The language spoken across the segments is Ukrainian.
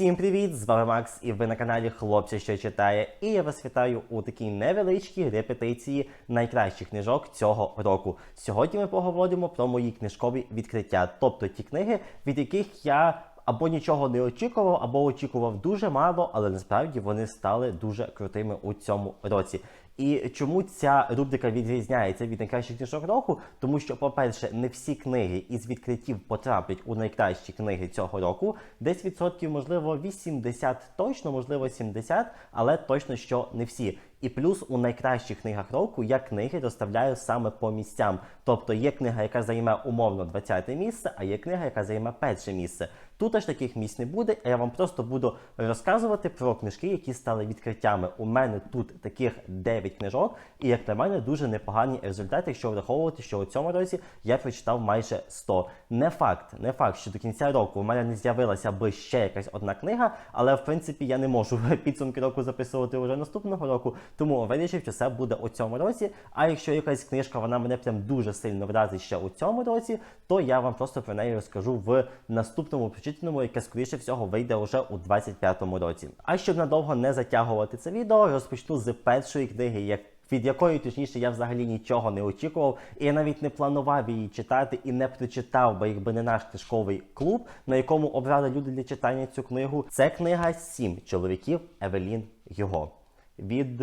Всім привіт! З вами Макс, і ви на каналі Хлопця, що читає. І я вас вітаю у такій невеличкій репетиції найкращих книжок цього року. Сьогодні ми поговоримо про мої книжкові відкриття, тобто ті книги, від яких я або нічого не очікував, або очікував дуже мало, але насправді вони стали дуже крутими у цьому році. І чому ця рубрика відрізняється від найкращих книжок року? Тому що, по-перше, не всі книги із відкриттів потраплять у найкращі книги цього року. Десь відсотків, можливо, 80 точно, можливо, 70, але точно що не всі. І плюс у найкращих книгах року я книги розставляю саме по місцям. Тобто є книга, яка займе умовно 20 місце, а є книга, яка займе перше місце. Тут аж таких місць не буде, а я вам просто буду розказувати про книжки, які стали відкриттями. У мене тут таких 9 книжок, і як на мене дуже непогані результати, якщо враховувати, що у цьому році я прочитав майже 100. Не факт, не факт, що до кінця року у мене не з'явилася би ще якась одна книга, але в принципі я не можу підсумки року записувати вже наступного року, тому вирішив, що це буде у цьому році. А якщо якась книжка вона мене прям дуже сильно вразить ще у цьому році, то я вам просто про неї розкажу в наступному прочитаному, яке скоріше всього вийде вже у 25-му році. А щоб надовго не затягувати це відео, розпочну з першої книги, як від якої точніше я взагалі нічого не очікував, і я навіть не планував її читати і не прочитав, би якби не наш книжковий клуб, на якому обрали люди для читання цю книгу. Це книга Сім чоловіків Евелін Його від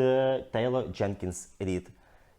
Тейлор Дженкінс Рід.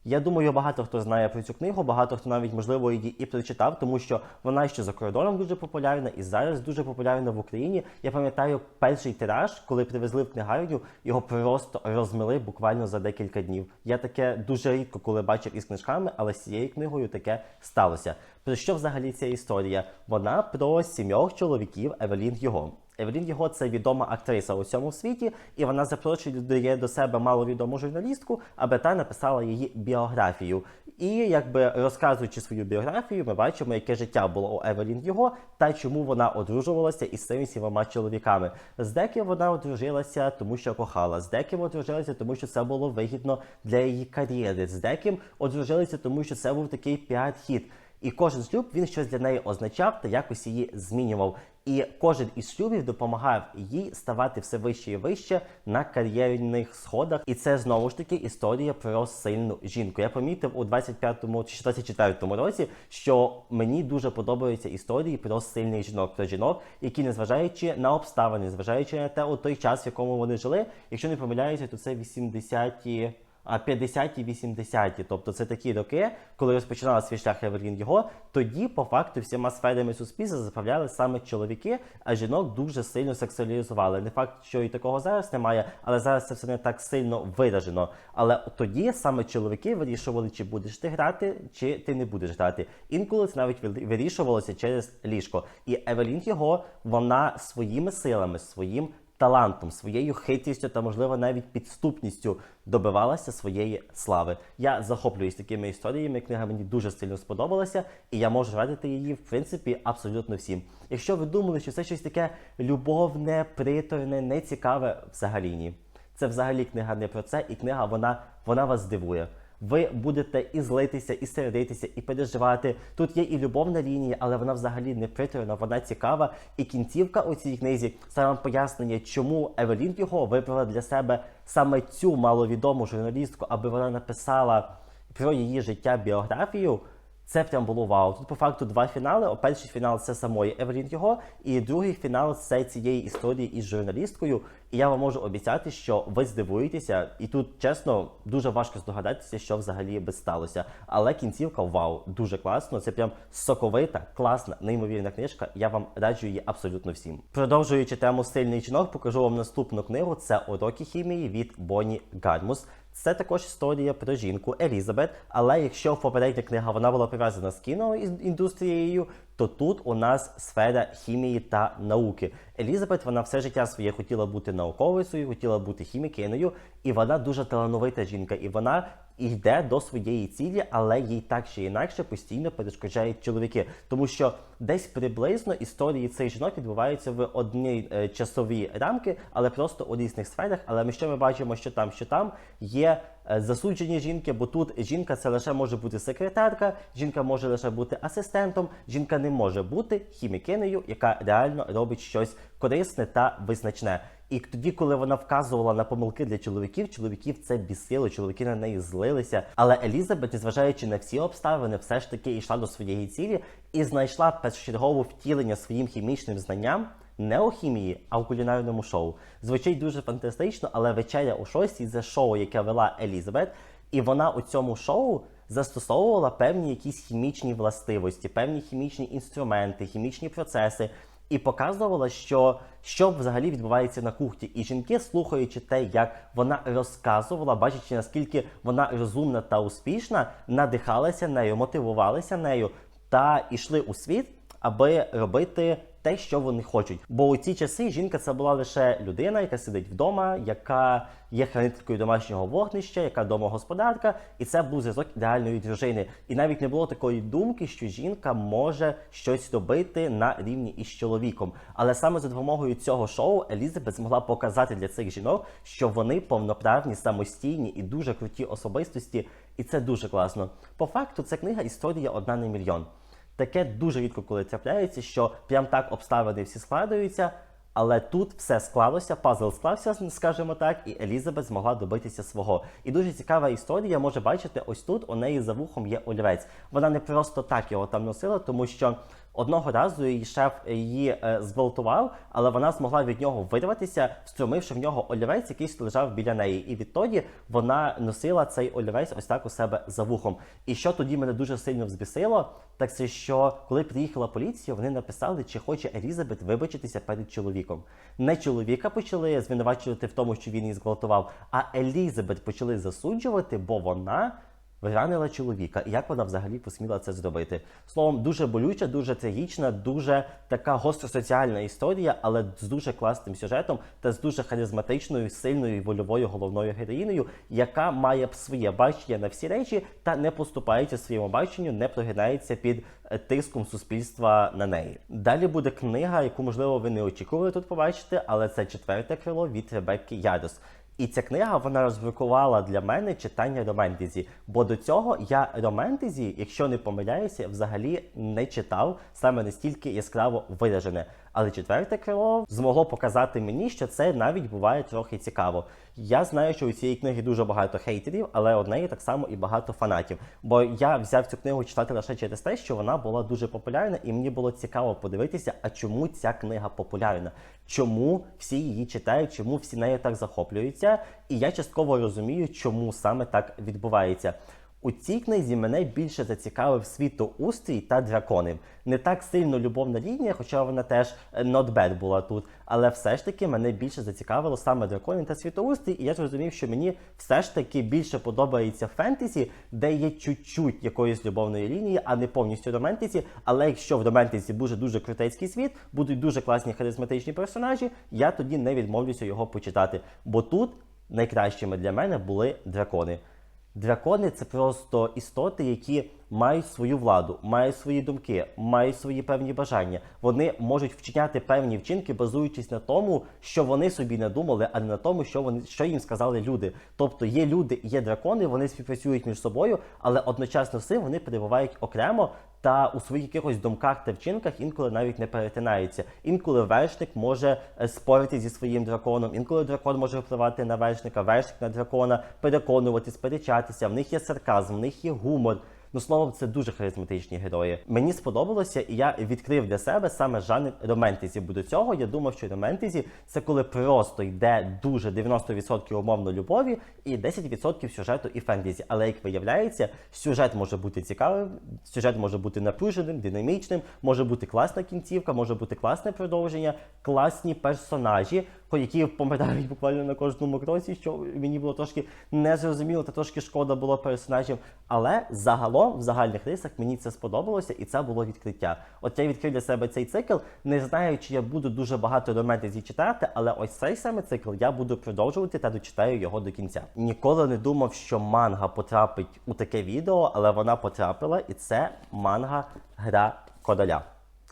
Я думаю, багато хто знає про цю книгу, багато хто навіть можливо її і прочитав, тому що вона ще за кордоном дуже популярна і зараз дуже популярна в Україні. Я пам'ятаю перший тираж, коли привезли в книгарню, його просто розмили буквально за декілька днів. Я таке дуже рідко коли бачив із книжками, але з цією книгою таке сталося. Про що взагалі ця історія? Вона про сімьох чоловіків Евелін Його. Евелін Його це відома актриса у цьому світі, і вона запрошує до себе маловідому журналістку, аби та написала її біографію. І якби розказуючи свою біографію, ми бачимо, яке життя було у Евелін Його та чому вона одружувалася із цими сімома чоловіками. З деким вона одружилася, тому що кохала, з деким одружилася, тому що це було вигідно для її кар'єри. З деким одружилася, тому що це був такий піар-хід. І кожен шлюб він щось для неї означав та якось її змінював. І кожен із шлюбів допомагав їй ставати все вище і вище на кар'єрних сходах. І це знову ж таки історія про сильну жінку. Я помітив у 25-му чи 24-му році, що мені дуже подобаються історії про сильних жінок, про жінок, які, незважаючи на обставини, незважаючи на те у той час, в якому вони жили, якщо не помиляюся, то це 80-ті. А 50-ті, 80-ті, тобто це такі роки, коли розпочинала свій шлях Евелін його, тоді по факту всіма сферами суспільства заправляли саме чоловіки, а жінок дуже сильно сексуалізували. Не факт, що і такого зараз немає, але зараз це все не так сильно виражено. Але тоді саме чоловіки вирішували, чи будеш ти грати, чи ти не будеш грати. Інколи це навіть вирішувалося через ліжко. І Евелін його вона своїми силами, своїм талантом, своєю хитрістю та, можливо, навіть підступністю добивалася своєї слави. Я захоплююсь такими історіями. Книга мені дуже сильно сподобалася, і я можу радити її, в принципі, абсолютно всім. Якщо ви думали, що це щось таке любовне, приторне, нецікаве, взагалі ні. Це взагалі книга не про це, і книга вона, вона вас здивує ви будете і злитися, і сердитися, і переживати. Тут є і любовна лінія, але вона взагалі не приторна, вона цікава. І кінцівка у цій книзі саме пояснення, чому Евелін його вибрала для себе саме цю маловідому журналістку, аби вона написала про її життя біографію. Це прям було вау. Тут по факту два фінали. Перший фінал це самої Евелін його, і другий фінал це цієї історії із журналісткою. І я вам можу обіцяти, що ви здивуєтеся, і тут чесно дуже важко здогадатися, що взагалі би сталося. Але кінцівка вау, дуже класно. Це прям соковита, класна, неймовірна книжка. Я вам раджу її абсолютно всім. Продовжуючи тему сильний жінок, покажу вам наступну книгу. Це уроки хімії від Бонні Гармус. Це також історія про жінку Елізабет. Але якщо в попередня книга вона була пов'язана з кіноіндустрією, то тут у нас сфера хімії та науки. Елізабет вона все життя своє хотіла бути науковицею, хотіла бути хімікиною, і вона дуже талановита жінка, і вона йде до своєї цілі, але їй так чи інакше постійно перешкоджають чоловіки, тому що десь приблизно історії цих жінок відбуваються в одній е, часовій рамки, але просто у різних сферах. Але ми що ми бачимо, що там, що там є е, засуджені жінки, бо тут жінка це лише може бути секретарка, жінка може лише бути асистентом, жінка не може бути хімікинею, яка реально робить щось корисне та визначне. І тоді, коли вона вказувала на помилки для чоловіків, чоловіків це бісило, чоловіки на неї злилися. Але Елізабет, незважаючи на всі обставини, все ж таки йшла до своєї цілі і знайшла першочергове втілення своїм хімічним знанням не у хімії, а у кулінарному шоу. Звучить дуже фантастично, але вечеря у шості це шоу, яке вела Елізабет, і вона у цьому шоу застосовувала певні якісь хімічні властивості, певні хімічні інструменти, хімічні процеси. І показувала, що що взагалі відбувається на кухні. І жінки, слухаючи те, як вона розказувала, бачачи наскільки вона розумна та успішна, надихалися нею, мотивувалися нею та йшли у світ, аби робити те, що вони хочуть. Бо у ці часи жінка це була лише людина, яка сидить вдома, яка є хранителькою домашнього вогнища, яка домогосподарка, і це був зв'язок ідеальної дружини. І навіть не було такої думки, що жінка може щось робити на рівні із чоловіком. Але саме за допомогою цього шоу Елізабет змогла показати для цих жінок, що вони повноправні, самостійні і дуже круті особистості, і це дуже класно. По факту, це книга історія одна на мільйон. Таке дуже рідко коли трапляється, що прям так обставини всі складаються. Але тут все склалося, пазл склався, скажімо так, і Елізабет змогла добитися свого. І дуже цікава історія. Може бачити, ось тут у неї за вухом є олівець. Вона не просто так його там носила, тому що одного разу її шеф її е, зґвалтував, але вона змогла від нього вирватися, встромивши в нього олівець, який лежав біля неї. І відтоді вона носила цей олівець ось так у себе за вухом. І що тоді мене дуже сильно взбісило, так це що коли приїхала поліція, вони написали, чи хоче Елізабет вибачитися перед чоловіком. Не чоловіка почали звинувачувати в тому, що він її зґвалтував, а Елізабет почали засуджувати, бо вона. Виранила чоловіка, і як вона взагалі посміла це зробити? Словом, дуже болюча, дуже трагічна, дуже така гостросоціальна історія, але з дуже класним сюжетом та з дуже харизматичною, сильною і вольовою головною героїною, яка має своє бачення на всі речі та не поступається своєму баченню, не прогинається під е, тиском суспільства на неї. Далі буде книга, яку можливо ви не очікували тут побачити, але це четверте крило від Ребекки Ядос. І ця книга вона розблокувала для мене читання романтезі. Бо до цього я романтезі, якщо не помиляюся, взагалі не читав саме настільки яскраво виражене. Але четверте крило змогло показати мені, що це навіть буває трохи цікаво. Я знаю, що у цієї книги дуже багато хейтерів, але у неї так само і багато фанатів. Бо я взяв цю книгу читати лише через те, що вона була дуже популярна, і мені було цікаво подивитися, а чому ця книга популярна, чому всі її читають, чому всі нею так захоплюються. І я частково розумію, чому саме так відбувається. У цій книзі мене більше зацікавив світоустрій та дракони. Не так сильно любовна лінія, хоча вона теж е, not bad була тут. Але все ж таки мене більше зацікавило саме дракони та світоустрій, і я зрозумів, що мені все ж таки більше подобається фентезі, де є чуть-чуть якоїсь любовної лінії, а не повністю романтиці. Але якщо в романтиці буде дуже крутецький світ, будуть дуже класні харизматичні персонажі, я тоді не відмовлюся його почитати. Бо тут найкращими для мене були дракони. Дракони це просто істоти, які мають свою владу, мають свої думки, мають свої певні бажання. Вони можуть вчиняти певні вчинки, базуючись на тому, що вони собі не думали, а не на тому, що вони що їм сказали люди. Тобто є люди, є дракони, вони співпрацюють між собою, але одночасно з вони перебувають окремо. Та у своїх якихось думках та вчинках інколи навіть не перетинаються. Інколи вершник може е, спорити зі своїм драконом, інколи дракон може впливати на вершника, вершник на дракона, переконувати, сперечатися. В них є сарказм, в них є гумор. Ну, словом, це дуже харизматичні герої. Мені сподобалося, і я відкрив для себе саме жанр романтезі. Бо до цього я думав, що романтезі це коли просто йде дуже 90% умовно любові і 10% сюжету і фентезі. Але як виявляється, сюжет може бути цікавим, сюжет може бути напруженим, динамічним, може бути класна кінцівка, може бути класне продовження, класні персонажі, які помирають буквально на кожному кроці, що мені було трошки незрозуміло та трошки шкода було персонажів. Але загалом, в загальних рисах, мені це сподобалося, і це було відкриття. От я відкрив для себе цей цикл, не знаю, чи я буду дуже багато романтизі читати, але ось цей саме цикл я буду продовжувати та дочитаю його до кінця. Ніколи не думав, що манга потрапить у таке відео, але вона потрапила, і це манга Гра Короля.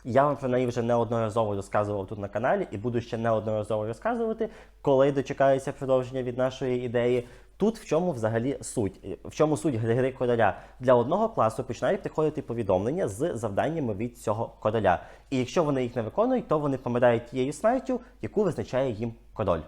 Я вам про неї вже неодноразово розказував тут на каналі і буду ще неодноразово розказувати, коли дочекаюся продовження від нашої ідеї. Тут в чому взагалі суть? В чому суть гри короля? Для одного класу починають приходити повідомлення з завданнями від цього короля. І якщо вони їх не виконують, то вони помирають тією смертю, яку визначає їм король.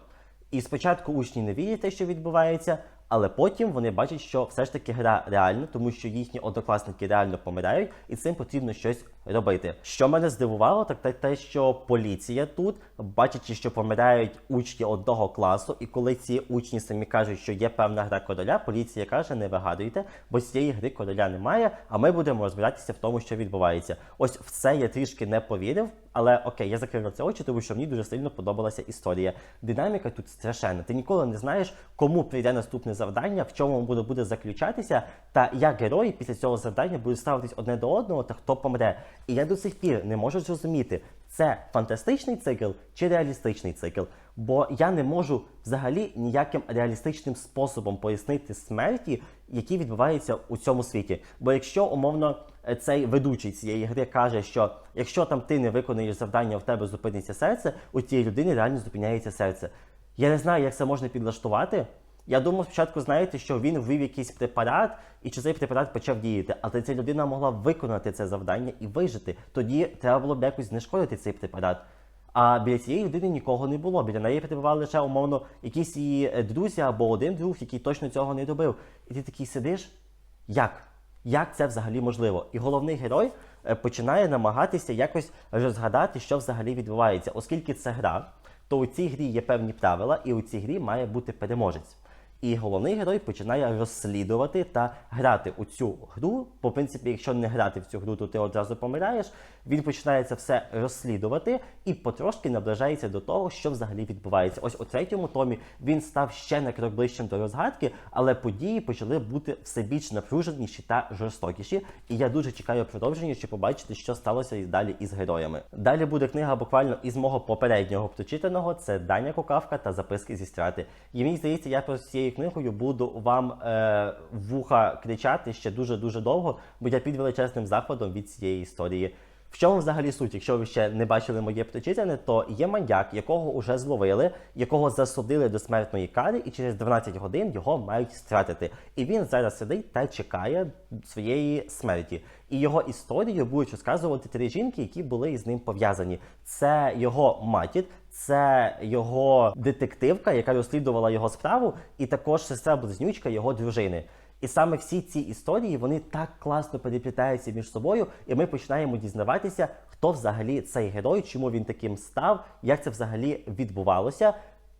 І спочатку учні не вірять те, що відбувається, але потім вони бачать, що все ж таки гра реальна, тому що їхні однокласники реально помирають, і цим потрібно щось робити. Що мене здивувало, так те, що поліція тут, бачачи, що помирають учні одного класу, і коли ці учні самі кажуть, що є певна гра короля, поліція каже, не вигадуйте, бо цієї гри короля немає, а ми будемо розбиратися в тому, що відбувається. Ось в це я трішки не повірив. Але окей, я закрив на це очі, тому що мені дуже сильно подобалася історія. Динаміка тут страшенна. Ти ніколи не знаєш, кому прийде наступне завдання, в чому воно буде заключатися, та як герої після цього завдання будуть ставитись одне до одного, та хто помре. І я до сих пір не можу зрозуміти, це фантастичний цикл чи реалістичний цикл. Бо я не можу взагалі ніяким реалістичним способом пояснити смерті, які відбуваються у цьому світі. Бо якщо умовно цей ведучий цієї гри каже, що якщо там ти не виконуєш завдання, в тебе зупиниться серце, у тієї людини реально зупиняється серце. Я не знаю, як це можна підлаштувати. Я думав спочатку, знаєте, що він ввів якийсь препарат, і чи цей препарат почав діяти, але ця людина могла виконати це завдання і вижити. Тоді треба було б якось знешкодити цей препарат. А біля цієї людини нікого не було. Біля неї перебували лише умовно якісь її е, друзі або один друг, який точно цього не робив. І ти такий сидиш. Як? Як це взагалі можливо? І головний герой е, починає намагатися якось розгадати, що взагалі відбувається. Оскільки це гра, то у цій грі є певні правила, і у цій грі має бути переможець. І головний герой починає розслідувати та грати у цю гру. По принципі, якщо не грати в цю гру, то ти одразу помираєш. Він починає це все розслідувати і потрошки наближається до того, що взагалі відбувається. Ось у третьому томі він став ще на крок ближчим до розгадки, але події почали бути все більш напруженіші та жорстокіші. І я дуже чекаю продовження, щоб побачити, що сталося і далі із героями. Далі буде книга буквально із мого попереднього прочитаного. Це Даня Кукавка та записки зі страти. І мені здається, я просто з цією книгою буду вам е, вуха кричати ще дуже дуже довго, бо я під величезним захватом від цієї історії. В чому взагалі суть? Якщо ви ще не бачили моє прочитане, то є маньяк, якого вже зловили, якого засудили до смертної кари, і через 12 годин його мають стратити. І він зараз сидить та чекає своєї смерті. І його історію будуть розказувати три жінки, які були із ним пов'язані. Це його матір, це його детективка, яка розслідувала його справу, і також сестра близнючка його дружини. І саме всі ці історії вони так класно переплітаються між собою, і ми починаємо дізнаватися, хто взагалі цей герой, чому він таким став, як це взагалі відбувалося,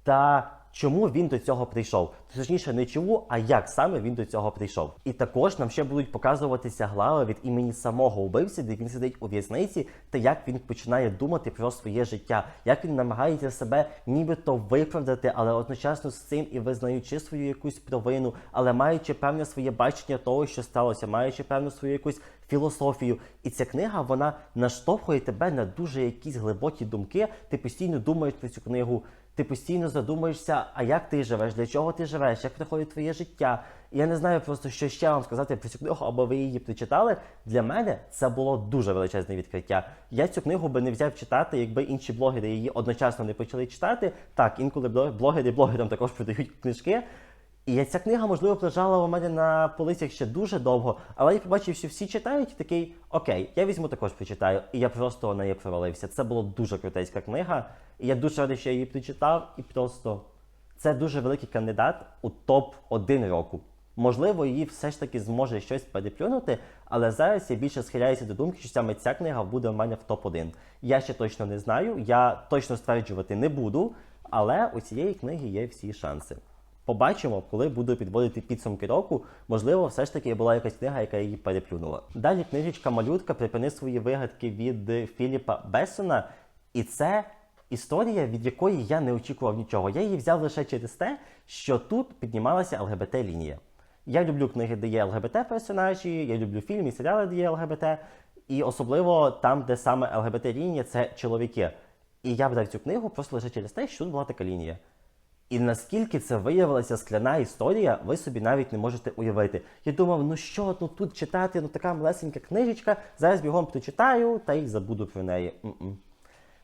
та чому він до цього прийшов. Точніше, не чому, а як саме він до цього прийшов. І також нам ще будуть показуватися глави від імені самого убивці, де він сидить у в'язниці, та як він починає думати про своє життя, як він намагається себе нібито виправдати, але одночасно з цим і визнаючи свою якусь провину, але маючи певне своє бачення того, що сталося, маючи певну свою якусь філософію. І ця книга вона наштовхує тебе на дуже якісь глибокі думки. Ти постійно думаєш про цю книгу. Ти постійно задумаєшся, а як ти живеш, для чого ти живеш, як проходить твоє життя. І я не знаю просто, що ще вам сказати про цю книгу, або ви її прочитали. Для мене це було дуже величезне відкриття. Я цю книгу би не взяв читати, якби інші блогери її одночасно не почали читати. Так, інколи блогери блогерам також продають книжки. І ця книга, можливо, лежала у мене на полицях ще дуже довго, але я побачив, що всі читають, і такий окей, я візьму також прочитаю. І я просто на неї провалився. Це була дуже крутецька книга. І я дуже радий, що я її прочитав, і просто це дуже великий кандидат у топ-1 року. Можливо, її все ж таки зможе щось переплюнути, але зараз я більше схиляюся до думки, що саме ця книга буде в мене в топ-1. Я ще точно не знаю, я точно стверджувати не буду, але у цієї книги є всі шанси. Побачимо, коли буду підводити підсумки року. Можливо, все ж таки була якась книга, яка її переплюнула. Далі книжечка малютка припини свої вигадки від Філіпа Бессона. І це історія, від якої я не очікував нічого. Я її взяв лише через те, що тут піднімалася ЛГБТ-лінія. Я люблю книги, де є ЛГБТ-персонажі, я люблю фільми, серіали, де є ЛГБТ, і особливо там, де саме ЛГБТ-лінія це чоловіки. І я брав цю книгу просто лише через те, що тут була така лінія. І наскільки це виявилася скляна історія, ви собі навіть не можете уявити. Я думав, ну що ну тут читати, ну така малесенька книжечка, зараз бігом прочитаю та й забуду про неї. М-м.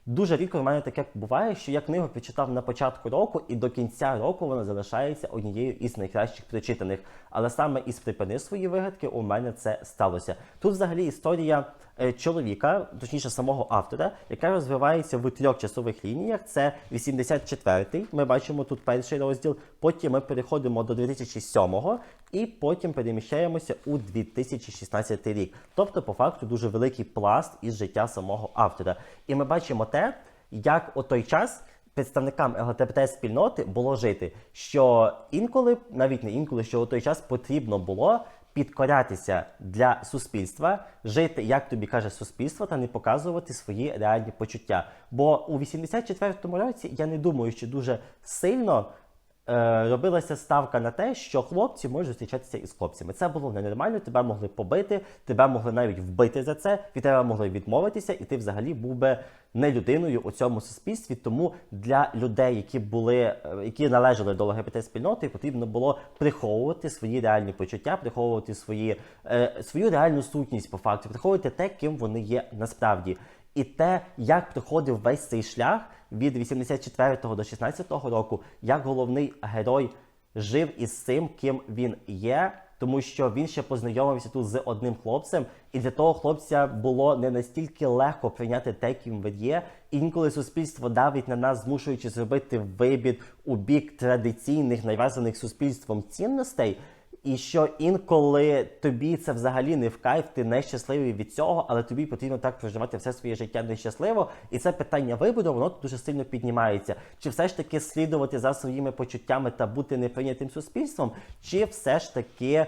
Дуже рідко в мене таке буває, що я книгу прочитав на початку року, і до кінця року вона залишається однією із найкращих прочитаних. Але саме із припини свої вигадки у мене це сталося. Тут взагалі історія е, чоловіка, точніше самого автора, яка розвивається в трьох часових лініях. Це 84-й. Ми бачимо тут перший розділ. Потім ми переходимо до 2007-го і потім переміщаємося у 2016 рік. Тобто, по факту, дуже великий пласт із життя самого автора. І ми бачимо те, як у той час. Представникам ЛГБТ спільноти було жити, що інколи, навіть не інколи, що у той час потрібно було підкорятися для суспільства, жити, як тобі каже суспільство, та не показувати свої реальні почуття. Бо у 84-му році я не думаю, що дуже сильно робилася ставка на те, що хлопці можуть зустрічатися із хлопцями. Це було ненормально, тебе могли побити, тебе могли навіть вбити за це, від тебе могли відмовитися, і ти взагалі був би не людиною у цьому суспільстві. Тому для людей, які були, е, які належали до ЛГБТ спільноти, потрібно було приховувати свої реальні почуття, приховувати свої, е, свою реальну сутність по факту, приховувати те, ким вони є насправді. І те, як проходив весь цей шлях від 84 до 16 року, як головний герой жив із цим, ким він є, тому що він ще познайомився тут з одним хлопцем, і для того хлопця було не настільки легко прийняти те, ким він є. І інколи суспільство давить на нас, змушуючи зробити вибір у бік традиційних, нав'язаних суспільством цінностей. І що інколи тобі це взагалі не в кайф, ти нещасливий від цього, але тобі потрібно так проживати все своє життя нещасливо. І це питання вибору, воно дуже сильно піднімається. Чи все ж таки слідувати за своїми почуттями та бути неприйнятим суспільством, чи все ж таки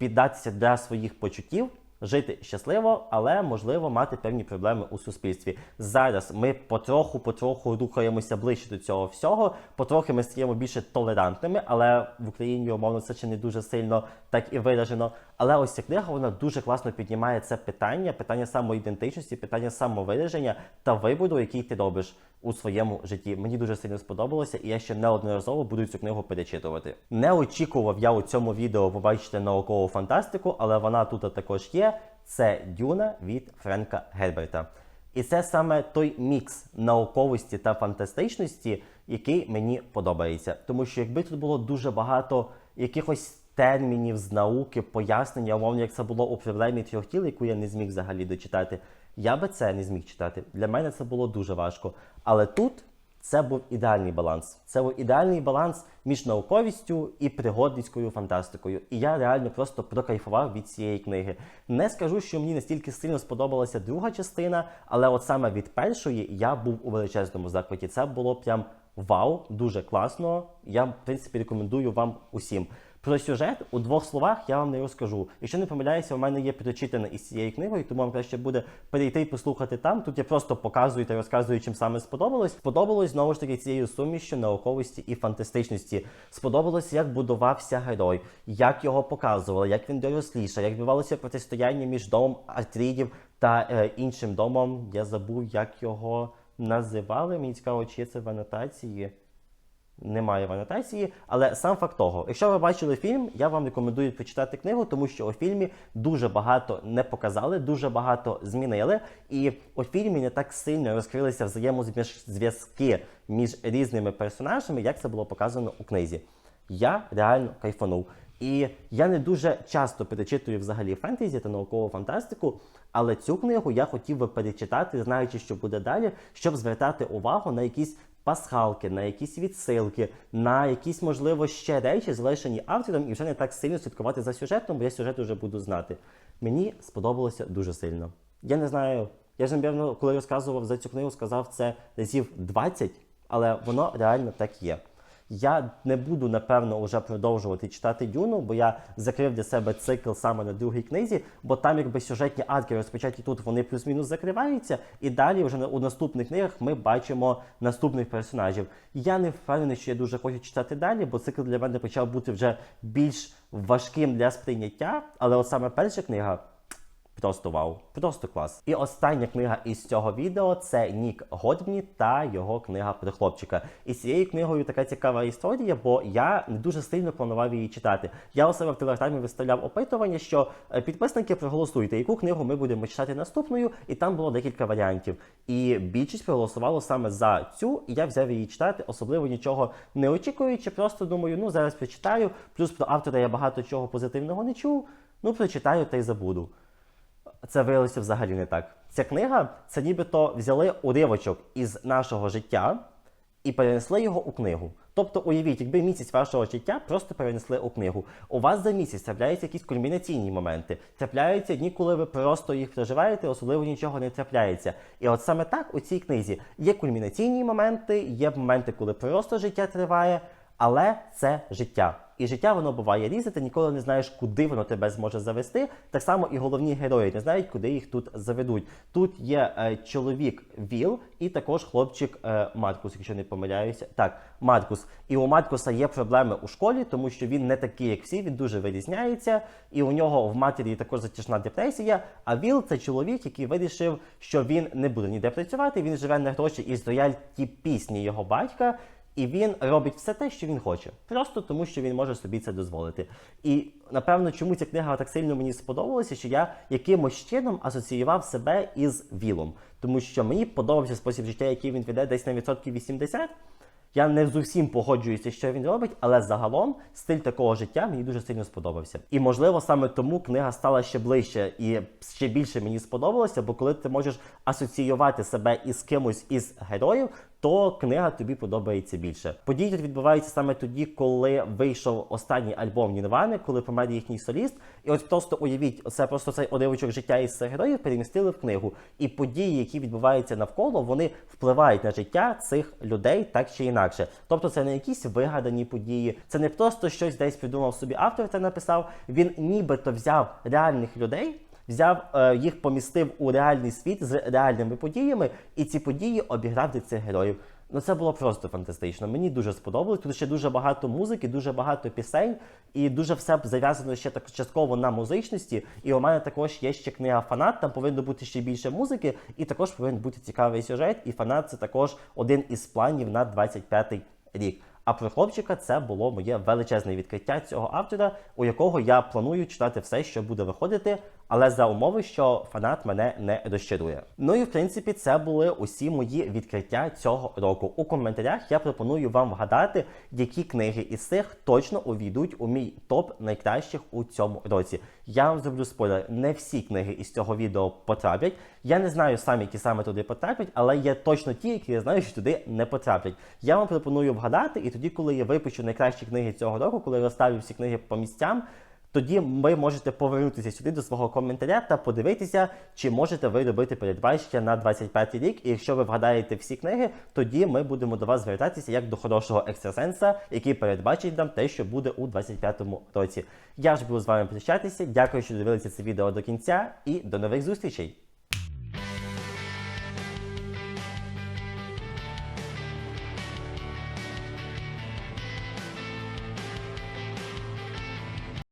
віддатися для своїх почуттів? Жити щасливо, але можливо мати певні проблеми у суспільстві. Зараз ми потроху-потроху рухаємося ближче до цього всього. Потрохи ми стаємо більше толерантними, але в Україні умовно це ще не дуже сильно так і виражено. Але ось ця книга вона дуже класно піднімає це питання, питання самоідентичності, питання самовираження та вибору, який ти робиш у своєму житті. Мені дуже сильно сподобалося, і я ще неодноразово буду цю книгу перечитувати. Не очікував я у цьому відео побачити наукову фантастику, але вона тут також є. Це Дюна від Френка Герберта. І це саме той мікс науковості та фантастичності, який мені подобається. Тому що якби тут було дуже багато якихось термінів з науки, пояснення, умовно, як це було у проблемі трьох тіл, яку я не зміг взагалі дочитати, я би це не зміг читати. Для мене це було дуже важко. Але тут це був ідеальний баланс. Це був ідеальний баланс між науковістю і пригодницькою фантастикою. І я реально просто прокайфував від цієї книги. Не скажу, що мені настільки сильно сподобалася друга частина, але от саме від першої я був у величезному захваті. Це було прям вау, дуже класно. Я, в принципі, рекомендую вам усім. Про сюжет у двох словах я вам не розкажу. Якщо не помиляюся, у мене є прочитане із цією книгою, тому вам краще буде перейти і послухати там. Тут я просто показую та розказую, чим саме сподобалось. Сподобалось знову ж таки цією сумішю науковості і фантастичності. Сподобалось, як будувався герой, як його показували, як він доросліше, як відбувалося протистояння між домом Артрідів та е, іншим домом. Я забув, як його називали. Мені цікаво, чи це в анотації. Немає в анотації, але сам факт того, якщо ви бачили фільм, я вам рекомендую прочитати книгу, тому що у фільмі дуже багато не показали, дуже багато змінили. І у фільмі не так сильно розкрилися взаємозв'язки між різними персонажами, як це було показано у книзі. Я реально кайфанув. І я не дуже часто перечитую взагалі фентезі та наукову фантастику, але цю книгу я хотів би перечитати, знаючи, що буде далі, щоб звертати увагу на якісь пасхалки, на якісь відсилки, на якісь, можливо, ще речі, залишені автором, і вже не так сильно слідкувати за сюжетом, бо я сюжет вже буду знати. Мені сподобалося дуже сильно. Я не знаю, я ж, напевно, коли розказував за цю книгу, сказав це разів 20, але воно реально так є. Я не буду, напевно, вже продовжувати читати Дюну, бо я закрив для себе цикл саме на другій книзі, бо там, якби сюжетні арки розпочаті тут, вони плюс-мінус закриваються, і далі вже у наступних книгах ми бачимо наступних персонажів. Я не впевнений, що я дуже хочу читати далі, бо цикл для мене почав бути вже більш важким для сприйняття. Але от саме перша книга Просто вау, просто клас. І остання книга із цього відео це Нік Годбні та його книга про хлопчика. І цією книгою така цікава історія, бо я не дуже сильно планував її читати. Я у себе в телеграмі виставляв опитування, що е, підписники проголосуйте, яку книгу ми будемо читати наступною, і там було декілька варіантів. І більшість проголосувало саме за цю, і я взяв її читати, особливо нічого не очікуючи. Просто думаю, ну зараз прочитаю. Плюс про автора я багато чого позитивного не чув. Ну, прочитаю та й забуду. Це виявилося взагалі не так. Ця книга це нібито взяли уривочок із нашого життя і перенесли його у книгу. Тобто, уявіть, якби місяць вашого життя просто перенесли у книгу. У вас за місяць трапляються якісь кульмінаційні моменти, трапляються дні, коли ви просто їх проживаєте, особливо нічого не трапляється. І от саме так у цій книзі є кульмінаційні моменти, є моменти, коли просто життя триває, але це життя. І життя воно буває різне, ти ніколи не знаєш, куди воно тебе зможе завести. Так само і головні герої не знають, куди їх тут заведуть. Тут є е, чоловік Віл і також хлопчик е, Маркус, якщо не помиляюся. Так, Маркус. І у Маркуса є проблеми у школі, тому що він не такий, як всі, він дуже вирізняється. І у нього в матері також затяжна депресія. А Віл це чоловік, який вирішив, що він не буде ніде працювати. Він живе на гроші із рояльті пісні його батька. І він робить все те, що він хоче, просто тому, що він може собі це дозволити. І напевно, чому ця книга так сильно мені сподобалася, що я якимось чином асоціював себе із Вілом, тому що мені подобався спосіб життя, який він веде десь на відсотків 80. Я не зовсім погоджуюся, що він робить, але загалом стиль такого життя мені дуже сильно сподобався. І можливо саме тому книга стала ще ближче і ще більше мені сподобалося, бо коли ти можеш асоціювати себе із кимось із героїв, то книга тобі подобається більше. Події тут відбуваються саме тоді, коли вийшов останній альбом Нірвани, коли помер їхній соліст. І от просто уявіть, це просто цей уривочок життя із цих героїв перемістили в книгу. І події, які відбуваються навколо, вони впливають на життя цих людей так чи інакше. Тобто це не якісь вигадані події, це не просто щось десь придумав собі автор та написав. Він нібито взяв реальних людей. Взяв е, їх, помістив у реальний світ з реальними подіями, і ці події обіграв для цих героїв. Ну це було просто фантастично. Мені дуже сподобалось. Тут ще дуже багато музики, дуже багато пісень, і дуже все зав'язано ще так частково на музичності. І у мене також є ще книга фанат. Там повинно бути ще більше музики, і також повинен бути цікавий сюжет. І фанат це також один із планів на 25-й рік. А про хлопчика це було моє величезне відкриття цього автора, у якого я планую читати все, що буде виходити, але за умови, що фанат мене не розчарує. Ну і в принципі, це були усі мої відкриття цього року. У коментарях я пропоную вам вгадати, які книги із цих точно увійдуть у мій топ найкращих у цьому році. Я вам зроблю спойлер, не всі книги із цього відео потраплять. Я не знаю сам, які саме туди потраплять, але є точно ті, які я знаю, що туди не потраплять. Я вам пропоную вгадати, і тоді, коли я випишу найкращі книги цього року, коли розставлю всі книги по місцям. Тоді ви можете повернутися сюди до свого коментаря та подивитися, чи можете ви робити передбачення на 25 рік. І якщо ви вгадаєте всі книги, тоді ми будемо до вас звертатися як до хорошого екстрасенса, який передбачить нам те, що буде у 25-му році. Я ж буду з вами прощатися. Дякую, що дивилися це відео до кінця, і до нових зустрічей!